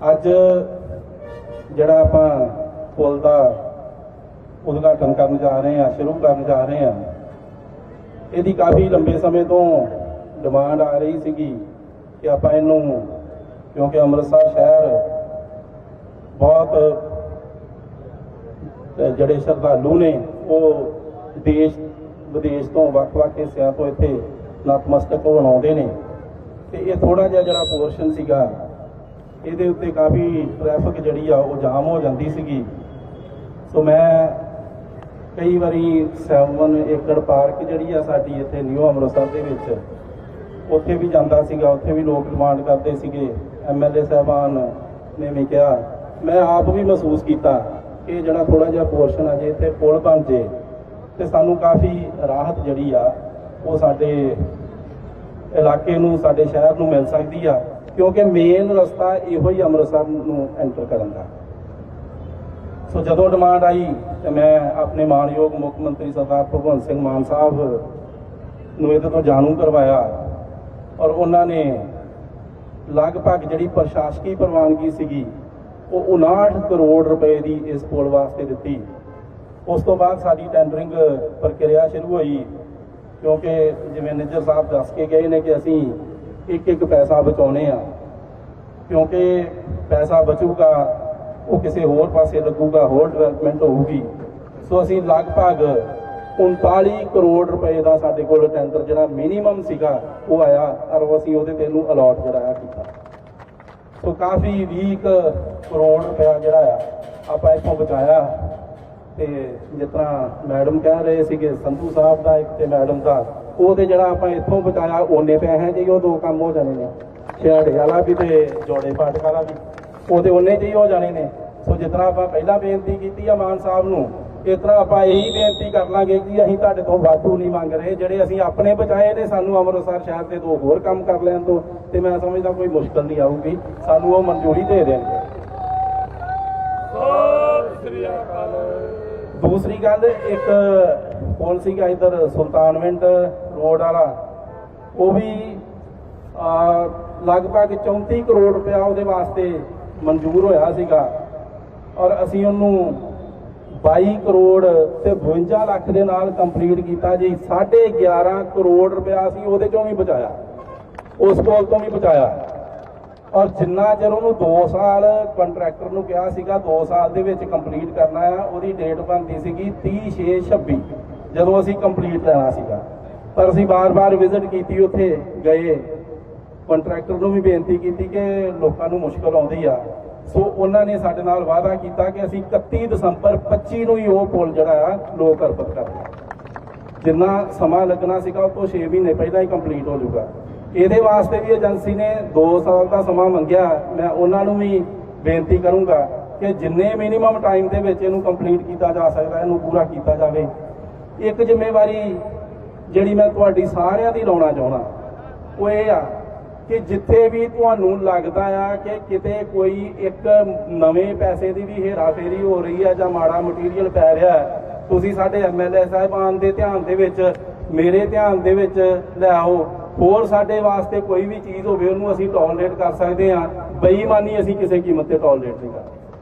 ਅੱਜ ਜਿਹੜਾ ਆਪਾਂ ਪੁਲ ਦਾ ਉਦਘਾਟਨ ਕਰਨ ਜਾ ਰਹੇ ਹਾਂ, ਸ਼ੁਰੂ ਕਰਨ ਜਾ ਰਹੇ ਹਾਂ, ਇਹਦੀ ਕਾਫੀ ਲੰਬੇ ਸਮੇਂ ਤੋਂ ਡਿਮਾਂਡ ਆ ਰਹੀ ਸੀਗੀ ਕਿ ਆਪਾਂ ਇਹਨੂੰ, ਕਿਉਂਕਿ ਅੰਮ੍ਰਿਤਸਰ ਸ਼ਹਿਰ ਬਹੁਤ ਜਿਹੜੇ ਸ਼ਰਧਾਲੂ ਨੇ, ਉਹ ਦੇਸ਼, ਵਿਦੇਸ਼ ਤੋਂ ਵੱਖ-ਵੱਖ ਹਿੱਸਿਆਂ ਤੋਂ ਇੱਥੇ ਨਤਮਸਤਕ ਹੋਣ ਆਉਂਦੇ ਨੇ। ਤੇ ਇਹ ਥੋੜਾ ਜਿਹਾ ਜਿਹੜਾ ਪੋਰਸ਼ਨ ਸੀਗਾ ਇਹਦੇ ਉੱਤੇ ਕਾਫੀ ਟ੍ਰੈਫਿਕ ਜਿਹੜੀ ਆ ਉਹ ਜਾਮ ਹੋ ਜਾਂਦੀ ਸੀਗੀ। ਸੋ ਮੈਂ ਕਈ ਵਾਰੀ 7 ਏਕੜ ਪਾਰਕ ਜਿਹੜੀ ਆ ਸਾਡੀ ਇੱਥੇ ਨਿਊ ਅੰਮ੍ਰਿਤਸਰ ਦੇ ਵਿੱਚ, ਉੱਥੇ ਵੀ ਜਾਂਦਾ ਸੀਗਾ, ਉੱਥੇ ਵੀ ਲੋਕ ਡਿਮਾਂਡ ਕਰਦੇ ਸੀਗੇ। ਐਮਐਲਏ ਸਾਹਿਬਾਨ ਨੇ ਵੀ ਕਿਹਾ। ਮੈਂ ਆਪ ਵੀ ਮਹਿਸੂਸ ਕੀਤਾ ਕਿ ਜਿਹੜਾ ਥੋੜਾ ਜਿਹਾ ਪੋਰਸ਼ਨ ਆ ਜੇ ਇੱਥੇ ਪੁਲ ਬਣ ਜੇ, ਤੇ ਸਾਨੂੰ ਕਾਫੀ ਰਾਹਤ ਜਿਹੜੀ ਆ ਉਹ ਸਾਡੇ ਇਲਾਕੇ ਨੂੰ, ਸਾਡੇ ਸ਼ਹਿਰ ਨੂੰ ਮਿਲ ਸਕਦੀ ਆ। ਕਿਉਂਕਿ ਮੇਨ ਰਸਤਾ ਇਹੋ ਹੀ ਅੰਮ੍ਰਿਤਸਰ ਨੂੰ ਐਂਟਰ ਕਰਨ ਦਾ। ਸੋ ਜਦੋਂ ਡਿਮਾਂਡ ਆਈ ਤੇ ਮੈਂ ਆਪਣੇ ਮਾਨਯੋਗ ਮੁੱਖ ਮੰਤਰੀ ਸਰਦਾਰ ਭਗਵੰਤ ਸਿੰਘ ਮਾਨ ਸਾਹਿਬ ਨੂੰ ਇਹਦੇ ਤੋਂ ਜਾਣੂ ਕਰਵਾਇਆ ਔਰ ਉਹਨਾਂ ਨੇ ਲਗਭਗ ਜਿਹੜੀ ਪ੍ਰਸ਼ਾਸਕੀ ਪ੍ਰਵਾਨਗੀ ਸੀਗੀ, ਉਹ 59 ਕਰੋੜ ਰੁਪਏ ਦੀ ਇਸ ਪੁਲ ਵਾਸਤੇ ਦਿੱਤੀ। ਉਸ ਤੋਂ ਬਾਅਦ ਸਾਡੀ ਟੈਂਡਰਿੰਗ ਪ੍ਰਕਿਰਿਆ ਸ਼ੁਰੂ ਹੋਈ ਕਿਉਂਕਿ ਜਿਵੇਂ ਨਿੱਜਰ ਸਾਹਿਬ ਦੱਸ ਕੇ ਗਏ ਨੇ ਕਿ ਅਸੀਂ ਇੱਕ ਇੱਕ ਪੈਸਾ ਬਚਾਉਨੇ ਆ। ਕਿਉਂਕਿ ਪੈਸਾ ਬਚੂਗਾ, ਉਹ ਕਿਸੇ ਹੋਰ ਪਾਸੇ ਲੱਗੂਗਾ, ਹੋਰ ਡਿਵੈਲਪਮੈਂਟ ਹੋਊਗੀ। ਸੋ ਅਸੀਂ ਲਗਭਗ 39 ਕਰੋੜ ਰੁਪਏ ਦਾ ਸਾਡੇ ਕੋਲ ਟੈਂਡਰ ਜਿਹੜਾ ਮਿਨੀਮਮ ਸੀਗਾ, ਉਹ ਆਇਆ। ਔਰ ਅਸੀਂ ਉਹਦੇ ਤੇ ਇਹਨੂੰ ਅਲਾਟ ਜਿਹੜਾ ਕੀਤਾ। ਸੋ ਕਾਫੀ 20 ਕਰੋੜ ਰੁਪਇਆ ਜਿਹੜਾ ਆ, ਆਪਾਂ ਇੱਥੋਂ ਬਚਾਇਆ। ਤੇ ਜਿਸ ਤਰ੍ਹਾਂ ਮੈਡਮ ਕਹਿ ਰਹੇ ਸੀਗੇ, ਸੰਧੂ ਸਾਹਿਬ ਦਾ ਇੱਕ ਤੇ ਮੈਡਮ ਦਾ ਉਹ ਤੇ ਜਿਹੜਾ ਆਪਾਂ ਇੱਥੋਂ ਬਚਾਇਆ ਓਨੇ ਪੈਸੇ ਜੀ ਉਹ ਦੋ ਕੰਮ ਹੋ ਜਾਣੇ ਨੇ। ਛੇੜੇ ਵਾਲਾ ਵੀ ਤੇ ਜੋੜੇ ਪਾਟਕ ਵਾਲਾ ਵੀ। ਉਹ ਤੇ ਉਹਨੇ ਜਿਹੀ ਹੋ ਜਾਣੇ ਨੇ। ਸੋ ਤਰ੍ਹਾਂ ਆਪਾਂ ਪਹਿਲਾਂ ਬੇਨਤੀ ਕੀਤੀ ਆ ਮਾਨ ਸਾਹਿਬ ਨੂੰ ਇਸ ਤਰ੍ਹਾਂ ਆਪਾਂ ਇਹੀ ਬੇਨਤੀ ਕਰ ਲਾਂਗੇ ਕਿ ਅਸੀਂ ਤੁਹਾਡੇ ਤੋਂ ਵਾਧੂ ਨਹੀਂ ਮੰਗ ਰਹੇ। ਜਿਹੜੇ ਅਸੀਂ ਆਪਣੇ ਬਚਾਏ ਨੇ ਸਾਨੂੰ ਅੰਮ੍ਰਿਤਸਰ ਸ਼ਹਿਰ ਦੇ ਦੋ ਹੋਰ ਕੰਮ ਕਰ ਲੈਣ ਤੋਂ ਤੇ ਮੈਂ ਸਮਝਦਾ ਕੋਈ ਮੁਸ਼ਕਲ ਨਹੀਂ ਆਊਗੀ। ਸਾਨੂੰ ਉਹ ਮਨਜ਼ੂਰੀ ਦੇ ਦੇਣਗੇ ਦੂਸਰੀ ਗੱਲ ਇੱਕ ਪੁਲ ਸੀਗਾ ਇਧਰ ਸੁਲਤਾਨਵਿੰਡ ਰੋਡ ਵਾਲਾ, ਉਹ ਵੀ ਲਗਭਗ 34 ਕਰੋੜ ਰੁਪਇਆ ਉਹਦੇ ਵਾਸਤੇ ਮਨਜ਼ੂਰ ਹੋਇਆ ਸੀਗਾ। ਔਰ ਅਸੀਂ ਉਹਨੂੰ 22 ਕਰੋੜ ਤੇ 52 ਲੱਖ ਦੇ ਨਾਲ ਕੰਪਲੀਟ ਕੀਤਾ ਜੀ। 11.5 ਕਰੋੜ ਰੁਪਇਆ ਅਸੀਂ ਉਹਦੇ ਚੋਂ ਵੀ ਬਚਾਇਆ। ਉਸ ਪੁਲ ਤੋਂ ਵੀ ਬਚਾਇਆ। ਔਰ ਜਿੰਨਾ ਚਿਰ ਉਹਨੂੰ 2 ਸਾਲ ਕੰਟਰੈਕਟਰ ਨੂੰ ਕਿਹਾ ਸੀਗਾ 2 ਸਾਲ ਦੇ ਵਿੱਚ ਕੰਪਲੀਟ ਕਰਨਾ ਆ, ਉਹਦੀ ਡੇਟ ਬਣਦੀ ਸੀਗੀ 30/6/26 ਜਦੋਂ ਅਸੀਂ ਕੰਪਲੀਟ ਲੈਣਾ ਸੀਗਾ। ਪਰ ਅਸੀਂ ਬਾਰ-ਬਾਰ ਵਿਜ਼ਿਟ ਕੀਤੀ, ਉੱਥੇ ਗਏ। ਕੰਟਰੈਕਟਰ ਨੂੰ ਵੀ ਬੇਨਤੀ ਕੀਤੀ ਕਿ ਲੋਕਾਂ ਨੂੰ ਮੁਸ਼ਕਲ ਆਉਂਦੀ ਆ। ਸੋ ਉਹਨਾਂ ਨੇ ਸਾਡੇ ਨਾਲ ਵਾਅਦਾ ਕੀਤਾ ਕਿ ਅਸੀਂ 31 ਦਸੰਬਰ 25 ਨੂੰ ਹੀ ਉਹ ਪੁਲ ਜਿਹੜਾ ਆ, ਲੋਕ ਅਰਪਿਤ ਕਰਾਂਗੇ ਜਿੰਨਾ ਸਮਾਂ ਲੱਗਣਾ ਸੀਗਾ, ਉਹ ਤੋਂ 6 ਮਹੀਨੇ ਪਹਿਲਾਂ ਹੀ ਕੰਪਲੀਟ ਹੋ ਜਾਊਗਾ। ਇਹਦੇ ਵਾਸਤੇ ਵੀ ਏਜੰਸੀ ਨੇ 2 ਸਾਲ ਦਾ ਸਮਾਂ ਮੰਗਿਆ। ਮੈਂ ਉਹਨਾਂ ਨੂੰ ਵੀ ਬੇਨਤੀ ਕਰੂੰਗਾ ਕਿ ਜਿੰਨੇ ਮਿਨੀਮਮ ਟਾਈਮ ਦੇ ਵਿੱਚ ਇਹਨੂੰ ਕੰਪਲੀਟ ਕੀਤਾ ਜਾ ਸਕਦਾ, ਇਹਨੂੰ ਪੂਰਾ ਕੀਤਾ ਜਾਵੇ। ਇੱਕ ਜ਼ਿੰਮੇਵਾਰੀ ਜਿਹੜੀ ਮੈਂ ਤੁਹਾਡੀ ਸਾਰਿਆਂ ਦੀ ਲਾਉਣਾ ਚਾਹੁੰਦਾ, ਉਹ ਇਹ ਆ ਕਿ ਜਿੱਥੇ ਵੀ ਤੁਹਾਨੂੰ ਲੱਗਦਾ ਆ ਕਿ ਕਿਤੇ ਕੋਈ ਇੱਕ ਨਵੇਂ ਪੈਸੇ ਦੀ ਵੀ ਹੇਰਾਫੇਰੀ ਹੋ ਰਹੀ ਹੈ ਜਾਂ ਮਾੜਾ ਮਟੀਰੀਅਲ ਪੈ ਰਿਹਾ ਤੁਸੀਂ ਸਾਡੇ ਐਮਐਲਏ ਸਾਹਿਬਾਨ ਦੇ ਧਿਆਨ ਦੇ ਵਿੱਚ, ਮੇਰੇ ਧਿਆਨ ਦੇ ਵਿੱਚ ਲੈ ਆਓ। ਹੋਰ ਸਾਡੇ ਵਾਸਤੇ ਕੋਈ ਵੀ ਚੀਜ਼ ਹੋਵੇ, ਉਹਨੂੰ ਅਸੀਂ ਟੋਲਰੇਟ ਕਰ ਸਕਦੇ ਹਾਂ। ਬੇਈਮਾਨੀ ਅਸੀਂ ਕਿਸੇ ਕੀਮਤ ਤੇ ਟੋਲਰੇਟ ਨਹੀਂ ਕਰਦੇ।